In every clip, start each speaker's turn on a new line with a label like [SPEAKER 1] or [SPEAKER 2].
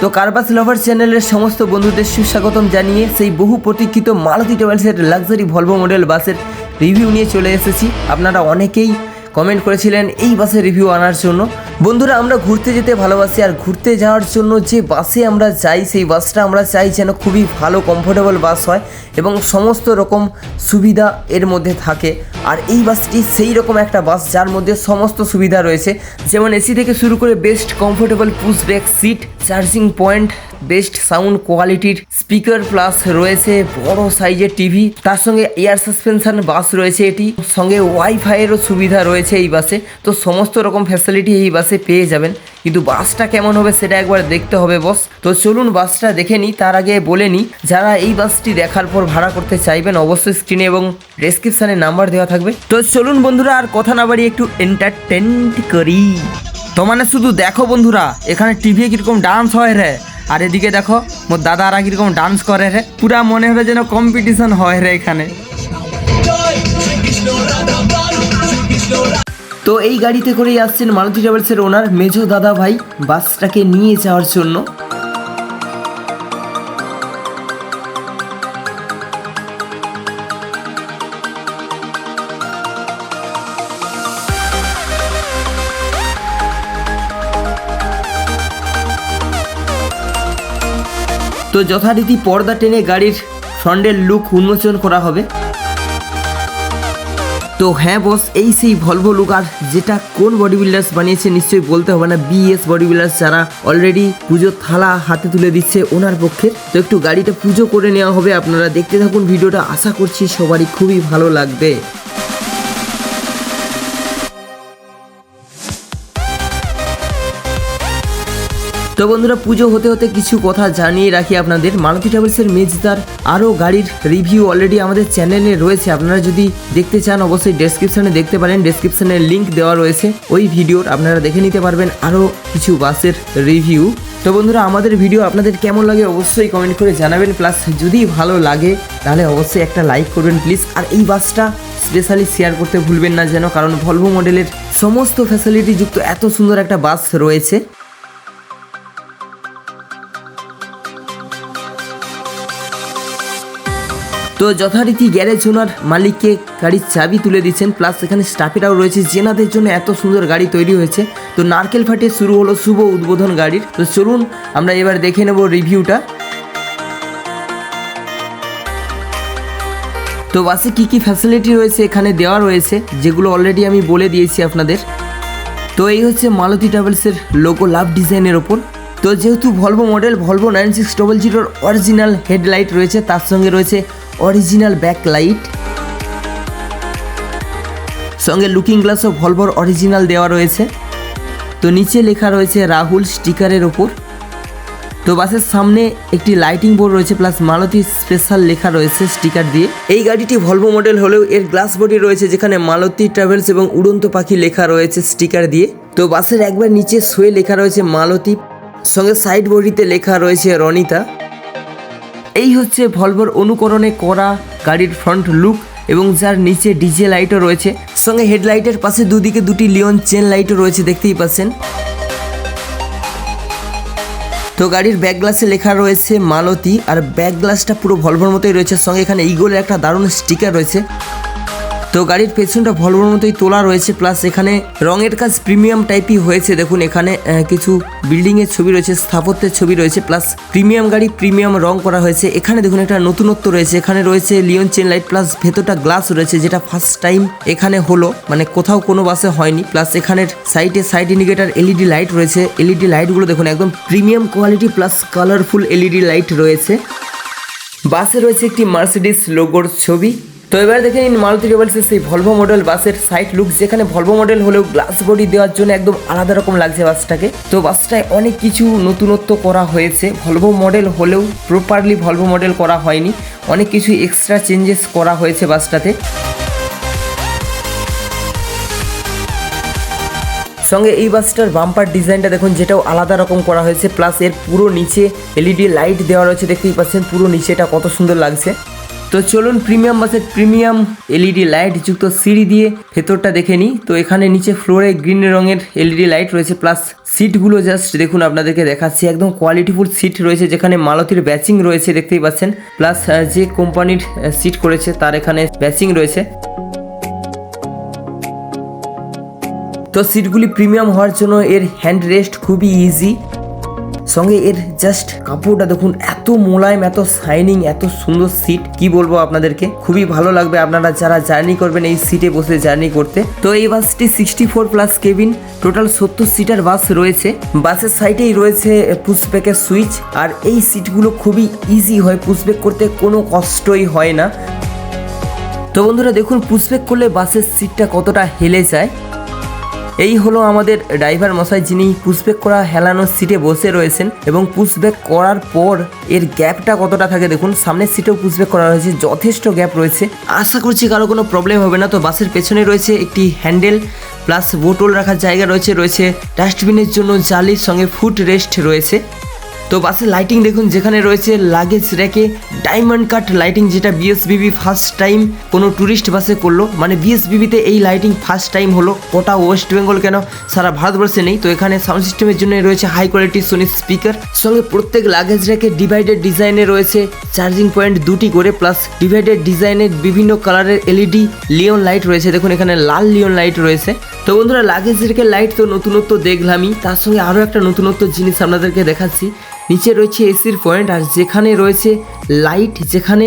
[SPEAKER 1] তো কার্বাস লাভার চ্যানেলের সমস্ত বন্ধুদের সুস্বাগতম জানিয়ে সেই বহু প্রতীক্ষিত মালতি ট্রাভেলসের লাক্সারি ভলভো মডেল বাসের রিভিউ নিয়ে চলে এসেছি। আপনারা অনেকেই কমেন্ট করেছিলেন, এই বাসের রিভিউ আনার জন্য। বন্ধুরা, আমরা ঘুরতে যেতে ভালোবাসি আর ঘুরতে যাওয়ার জন্য যে বাসে আমরা যাই, সেই বাসটা আমরা চাই যেন খুবই ভালো কমফোর্টেবল বাস হয় এবং সমস্ত রকম সুবিধা এর মধ্যে থাকে। আর এই বাসটি সেই রকম একটা বাস যার মধ্যে সমস্ত সুবিধা রয়েছে। যেমন এসি থেকে শুরু করে best comfortable push back seat charging point best sound কোয়ালিটির স্পিকার প্লাস রয়েছে বড় সাইজের টিভি। তার সঙ্গে এয়ার সাসপেনশন বাস রয়েছে এটি। সঙ্গে ওয়াইফাইয়েরও সুবিধা রয়েছে এই বাসে। তো সমস্ত রকম ফ্যাসিলিটি এই বাসে পেয়ে যাবেন। কিন্তু বাসটা কেমন হবে সেটা একবার দেখতে হবে বস তো চলুন বাসটা দেখে নিই। তার আগে বলে নিই, যারা এই বাসটি দেখার পর ভাড়া করতে চাইবেন, অবশ্যই স্ক্রিনে এবং ডেসক্রিপশানে নাম্বার দেওয়া থাকবে। তো চলুন বন্ধুরা, আর কথা না বাড়িয়ে একটু এন্টারটেনড করি। তো মানে শুধু দেখো বন্ধুরা, এখানে টিভি কীরকম ডান্স হয় রে। আর এদিকে দেখো, মোর দাদারা কীরকম ডান্স করে রে। পুরা মনে হবে যেন কম্পিটিশন হয় রে এখানে। তো এই গাড়িতে করেই আসছেন মারুতি ট্রাভেলসের ওনার মেজো দাদা ভাই বাসটাকে নিয়ে যাওয়ার জন্য। তো যথারীতি পর্দা টেনে গাড়ির ফ্রন্টের লুক উন্মোচন করা হবে। তো হ্যাঁ বস এই সেই ভলভো লুক আর যেটা কোন বডি বিল্ডার্স বানিয়েছে নিশ্চয়ই বলতে হবে না। বিএস বডি বিল্ডার্স যারা অলরেডি পুজোর থালা হাতে তুলে দিচ্ছে ওনার পক্ষে। তো একটু গাড়িটা পুজো করে নেওয়া হবে আপনারা। দেখতে থাকুন, ভিডিওটা আশা করছি সবারই খুবই ভালো লাগবে। তো বন্ধুরা, পুজো হতে হতে কিছু কথা জানিয়ে রাখি আপনাদের। মালতী ট্রাভেলসের মেজদার আরও গাড়ির রিভিউ অলরেডি আমাদের চ্যানেলে রয়েছে। আপনারা যদি দেখতে চান, অবশ্যই ডেসক্রিপশনে দেখতে পারেন। ডেসক্রিপশনে লিংক দেওয়া রয়েছে। ওই ভিডিওর আপনারা দেখে নিতে পারবেন আরও কিছু বাসের রিভিউ তো বন্ধুরা, আমাদের ভিডিও আপনাদের কেমন লাগে অবশ্যই কমেন্ট করে জানাবেন। প্লাস যদি ভালো লাগে, তাহলে অবশ্যই একটা লাইক করবেন প্লিজ আর এই বাসটা স্পেশালি শেয়ার করতে ভুলবেন না যেন, কারণ ভলভো মডেলের সমস্ত ফ্যাসিলিটি যুক্ত এত সুন্দর একটা বাস রয়েছে। তো যথারীতি গ্যারেজ ওনার মালিককে গাড়ির চাবি তুলে দিচ্ছেন, প্লাস এখানে স্টাফেরাও রয়েছে। জেনাদের জন্য এত সুন্দর গাড়ি তৈরি হয়েছে। তো নারকেল ফাটে শুরু হলো শুভ উদ্বোধন গাড়ির। তো চলুন, আমরা এবার দেখে নেব রিভিউটা। তো বাসে কী কী ফ্যাসিলিটি রয়েছে এখানে দেওয়া রয়েছে, যেগুলো অলরেডি আমি বলে দিয়েছি আপনাদের। তো এই হচ্ছে মালতী ট্রাভেলসের লোগো লাভ ডিজাইনের ওপর। তো যেহেতু Volvo model Volvo nine six double জিরোর অরিজিনাল হেডলাইট রয়েছে, তার সঙ্গে রয়েছে অরিজিনাল ব্যাক লাইট সঙ্গে লুকিং গ্লাসও ভলভোর অরিজিনাল দেওয়া রয়েছে। তো নিচে লেখা রয়েছে রাহুল স্টিকারের ওপর। তো বাসের সামনে একটি লাইটিং বোর্ড রয়েছে প্লাস মালতী স্পেশাল লেখা রয়েছে স্টিকার দিয়ে। এই গাড়িটি ভলভো মডেল হলেও এর গ্লাস বডি রয়েছে, যেখানে মালতী ট্রাভেলস এবং উড়ন্ত পাখি লেখা রয়েছে স্টিকার দিয়ে। তো বাসের একবার নিচে শুয়ে লেখা রয়েছে মালতী। সঙ্গে সাইড বডিতে লেখা রয়েছে রনিতা এই হচ্ছে ভলভোর অনুকরণে করা গাড়ির ফ্রন্ট লুক এবং যার নিচে ডিজে লাইটও রয়েছে। সঙ্গে হেডলাইটের পাশে দুদিকে দুটি লিওন চেন লাইটও রয়েছে, দেখতেই পাচ্ছেন। তো গাড়ির ব্যাক গ্লাসে লেখা রয়েছে মালতি, আর ব্যাক গ্লাসটা পুরো ভলভোর মতোই রয়েছে। সঙ্গে এখানে ইগোলের একটা দারুণ স্টিকার রয়েছে। তো গাড়ির পেছনটা ভলভোর মতোই তোলা রয়েছে প্লাস এখানে রঙের কাজ প্রিমিয়াম টাইপই হয়েছে। দেখুন, এখানে কিছু বিল্ডিংয়ের ছবি রয়েছে, স্থাপত্যের ছবি রয়েছে প্লাস প্রিমিয়াম গাড়ি প্রিমিয়াম রং করা হয়েছে। এখানে দেখুন, একটা নতুনত্ব রয়েছে। এখানে রয়েছে লিওন চেন লাইট প্লাস ভেতরটা গ্লাস রয়েছে, যেটা ফার্স্ট টাইম এখানে হলো। মানে কোথাও কোনো বাসে হয়নি। প্লাস এখানের সাইডে সাইড ইন্ডিকেটার এলইডি লাইট রয়েছে। এলইডি লাইটগুলো দেখুন, একদম premium quality plus colourful LED light রয়েছে। বাসে রয়েছে একটি মার্সিডিস লোগোর ছবি। তো এবার দেখে নিন মারুতি ট্রাভেলসের সেই ভলভো মডেল বাসের সাইড লুক যেখানে ভলভো মডেল হলেও গ্লাস বডি দেওয়ার জন্য একদম আলাদা রকম লাগছে বাসটাকে তো বাসটায় অনেক কিছু নতুনত্ব করা হয়েছে। ভলভো মডেল হলেও প্রপারলি ভলভো মডেল করা হয়নি। অনেক কিছু এক্সট্রা চেঞ্জেস করা হয়েছে বাসটাতে সঙ্গে এই বাসটার বাম্পার ডিজাইনটা দেখুন, যেটাও আলাদা রকম করা হয়েছে। প্লাস এর পুরো নিচে এলইডি লাইট দেওয়া রয়েছে, দেখতেই পাচ্ছেন। পুরো নিচেটা কত সুন্দর লাগছে। তো চলুন প্রিমিয়াম বাসের প্রিমিয়াম এলইডি লাইট যুক্ত সিঁড়ি দিয়ে ভেতরটা দেখে নিই। তো এখানে নিচে ফ্লোরে গ্রিন রঙের এলইডি লাইট রয়েছে প্লাস সিটগুলো জাস্ট দেখুন আপনাদেরকে দেখাচ্ছি। একদম কোয়ালিটিফুল সিট রয়েছে, যেখানে মালতির ব্যাচিং রয়েছে, দেখতেই পাচ্ছেন। প্লাস যে কোম্পানির সিট করেছে, তার এখানে ব্যাচিং রয়েছে। তো সিটগুলি প্রিমিয়াম হওয়ার জন্য এর হ্যান্ড রেস্ট খুবই ইজি সঙ্গে এর জাস্ট কাপড়টা দেখুন, এত মোলায়েম, এত শাইনিং এত সুন্দর সিট কি বলব আপনাদেরকে? খুবই ভালো লাগবে আপনারা যারা জার্নি করবেন এই সিটে বসে জার্নি করতে। তো এই বাসটি sixty four plus cabin total সত্তর সিটার বাস রয়েছে। বাসের সাইডেই রয়েছে পুশব্যাকের সুইচ আর এই সিটগুলো খুবই ইজি হয় পুশব্যাক করতে কোনো কষ্টই হয় না। তো বন্ধুরা দেখুন পুশব্যাক করলে বাসের সিটটা কতটা হেলে যায়। এই হলো আমাদের ড্রাইভার মশাই যিনি পুশব্যাক করা হেলানোর সিটে বসে রয়েছেন এবং পুশব্যাক করার পর এর গ্যাপটা কতটা থাকে দেখুন, সামনের সিটেও পুশব্যাক করা হয়েছে, যথেষ্ট গ্যাপ রয়েছে। আশা করছি কারও কোনো প্রবলেম হবে না, তো বাসের পেছনে রয়েছে একটি হ্যান্ডেল প্লাস বোটল রাখার জায়গা রয়েছে রয়েছে ডাস্টবিনের জন্য জালির সঙ্গে ফুট রেস্ট রয়েছে। তো বাসের লাইটিং দেখুন, যেখানে রয়েছে লাগেজ রেখে ডায়মন্ড কাট লাইটিং যেটা বিএসবিবি ফার্স্ট টাইম কোনো ট্যুরিস্ট বাসে করল। মানে বিএসবিবিতে এই লাইটিং ফার্স্ট টাইম হলো ওটা ওয়েস্ট বেঙ্গল কেন? সারা ভারতবর্ষে নেই। তো এখানে সাউন্ড সিস্টেমের জন্য রয়েছে হাই কোয়ালিটি সোনি স্পিকার সঙ্গে প্রত্যেক লাগেজ রেখে ডিভাইডেড ডিজাইনে রয়েছে চার্জিং পয়েন্ট দুটি করে প্লাস ডিভাইডেড ডিজাইনের বিভিন্ন কালারের এলইডি লিওন লাইট রয়েছে। দেখুন, এখানে লাল লিওন লাইট রয়েছে। তো বন্ধুরা লাগেজ রেখে লাইট তো নতুনত্ব দেখলামই। তার সঙ্গে আরও একটা নতুনত্ব জিনিস আপনাদেরকে দেখাচ্ছি। নিচে রয়েছে এসির পয়েন্ট আর যেখানে রয়েছে লাইট যেখানে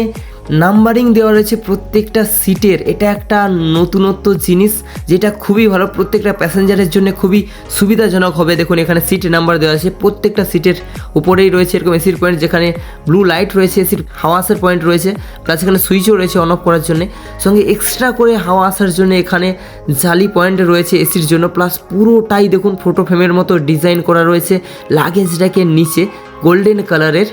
[SPEAKER 1] নাম্বারিং দেওয়া রয়েছে প্রত্যেকটা সিটের। এটা একটা নতুনত্ব জিনিস যেটা খুবই ভালো। প্রত্যেকটা প্যাসেঞ্জারের জন্য খুবই সুবিধাজনক হবে। দেখুন, এখানে সিট নাম্বার দেওয়া আছে। প্রত্যেকটা সিটের উপরেই রয়েছে এরকম এসির পয়েন্ট যেখানে ব্লু লাইট রয়েছে এসির হাওয়া আসার পয়েন্ট রয়েছে প্লাস এখানে সুইচও রয়েছে অন অফ করার জন্য। সঙ্গে এক্সট্রা করে হাওয়া আসার জন্য এখানে জালি পয়েন্ট রয়েছে এসির জন্য। প্লাস পুরোটাই দেখুন ফটো ফ্রেমের মতো ডিজাইন করা রয়েছে। লাগেজটাকে নিচে গোল্ডেন কালারের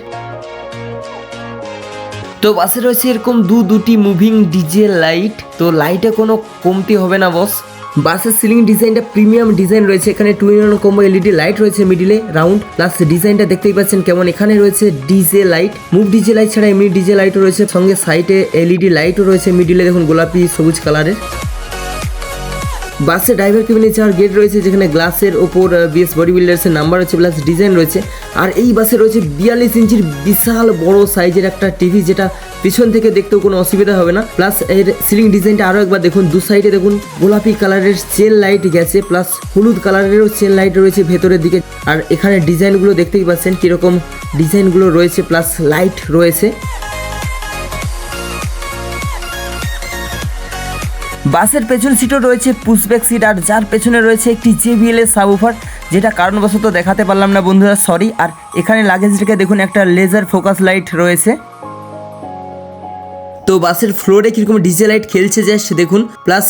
[SPEAKER 1] তো বাসে রয়েছে এরকম দু, দুটি মুভিং ডিজে লাইট তো লাইটে কোনো কমতি হবে না বস বাসের সিলিং ডিজাইনটা প্রিমিয়াম ডিজাইন রয়েছে। এখানে two in combo LED light রয়েছে মিডিলে রাউন্ড প্লাস ডিজাইনটা দেখতেই পাচ্ছেন কেমন। এখানে রয়েছে DJ light move DJ light ছাড়া এমনি ডিজে লাইটও রয়েছে। সঙ্গে সাইডে এলইডি লাইটও রয়েছে মিডিলে দেখুন, গোলাপি, সবুজ কালারের বাসে ড্রাইভার কেবিনে যাওয়ার গেট রয়েছে, যেখানে গ্লাসের ওপর বিএস বডি বিল্ডার্সের নাম্বার রয়েছে প্লাস ডিজাইন রয়েছে। আর এই বাসে রয়েছে বিয়াল্লিশ ইঞ্চির বিশাল বড় সাইজের একটা টিভি যেটা পিছন থেকে দেখতেও কোনো অসুবিধা হবে না। প্লাস এর সিলিং ডিজাইনটা আরও একবার দেখুন, দু সাইডে দেখুন, গোলাপি কালারের চেন লাইট গেছে প্লাস হলুদ কালারেরও চেন লাইট রয়েছে ভেতরের দিকে। আর এখানে ডিজাইনগুলো দেখতেই পাচ্ছেন কীরকম ডিজাইনগুলো রয়েছে প্লাস লাইট রয়েছে। বাসের পেছন সিটও রয়েছে পুশব্যাক সিট আর যার পেছনে রয়েছে একটি জেবিএল এর সাবউফার যেটা কারণবশত দেখাতে পারলাম না বন্ধুরা সরি আর এখানে লাগেজটাকে দেখুন, একটা লেজার ফোকাস লাইট রয়েছে। তো বাসের ফ্লোরে কীরকম ডিজে লাইট খেলছে জাস্ট দেখুন। প্লাস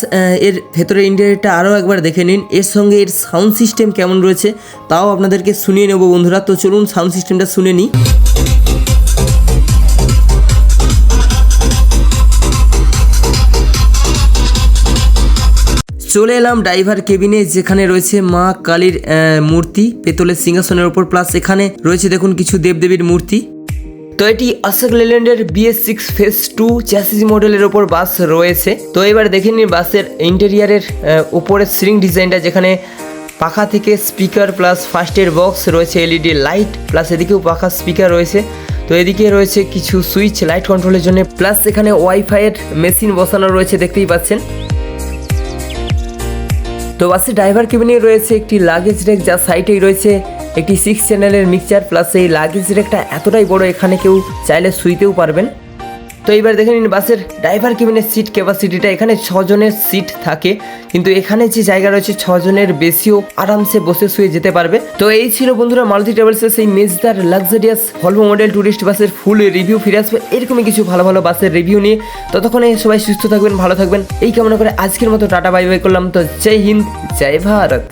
[SPEAKER 1] এর ভেতরে ইন্টেরিয়রটা আরও একবার দেখে নিন। এর সঙ্গে এর সাউন্ড সিস্টেম কেমন রয়েছে, তাও আপনাদেরকে শুনিয়ে নেব বন্ধুরা। তো চলুন সাউন্ড সিস্টেমটা শুনে নিই। চলে এলাম ড্রাইভার কেবিনে, যেখানে রয়েছে মা কালীর মূর্তি। পেতলের সিংহাসনের ওপর প্লাস এখানে রয়েছে দেখুন কিছু দেবদেবীর মূর্তি। তো এটি অশোক লেল্যান্ডের BS six phase two chassis মডেলের ওপর বাস রয়েছে। তো এবার দেখে নিন বাসের ইন্টেরিয়ারের উপরের সিলিং ডিজাইনটা যেখানে পাখা থেকে স্পিকার প্লাস ফার্স্ট ফার্স্টের বক্স রয়েছে এলইডি লাইট প্লাস এদিকেও পাখা স্পিকার রয়েছে। তো এদিকে রয়েছে কিছু সুইচ লাইট কন্ট্রোলের জন্য প্লাস এখানে ওয়াইফাইয়ের মেশিন বসানো রয়েছে, দেখতেই পাচ্ছেন। তো বাসের ড্রাইভার কেবিনে রয়েছে একটি লাগেজ রেক যা সাইটেই রয়েছে। একটি সিক্স চ্যানেলের মিক্সচার প্লাস এই লাগেজ রেকটা এতটাই বড়, এখানে কেউ চাইলে শুইতেও পারবেন। তো এইবার দেখে নিন বাসের ড্রাইভার কেবিনের সিট ক্যাপাসিটিটা এখানে ছজনের সিট থাকে। কিন্তু এখানে যে জায়গা রয়েছে, ছজনের বেশিও আরামসে বসে শুয়ে যেতে পারবে। তো এই ছিল বন্ধুরা মালতি ট্রাভেলসের সেই মেজদার লাক্সারিয়াস ভলভো মডেল টুরিস্ট বাসের ফুল রিভিউ ফিরে আসবে এরকমই কিছু ভালো ভালো বাসের রিভিউ নিয়ে। ততক্ষণে সবাই সুস্থ থাকবেন, ভালো থাকবেন। এই কামনা করে আজকের মতো টাটা বাই বাই করলাম। তো জয় হিন্দ, জয় ভারত।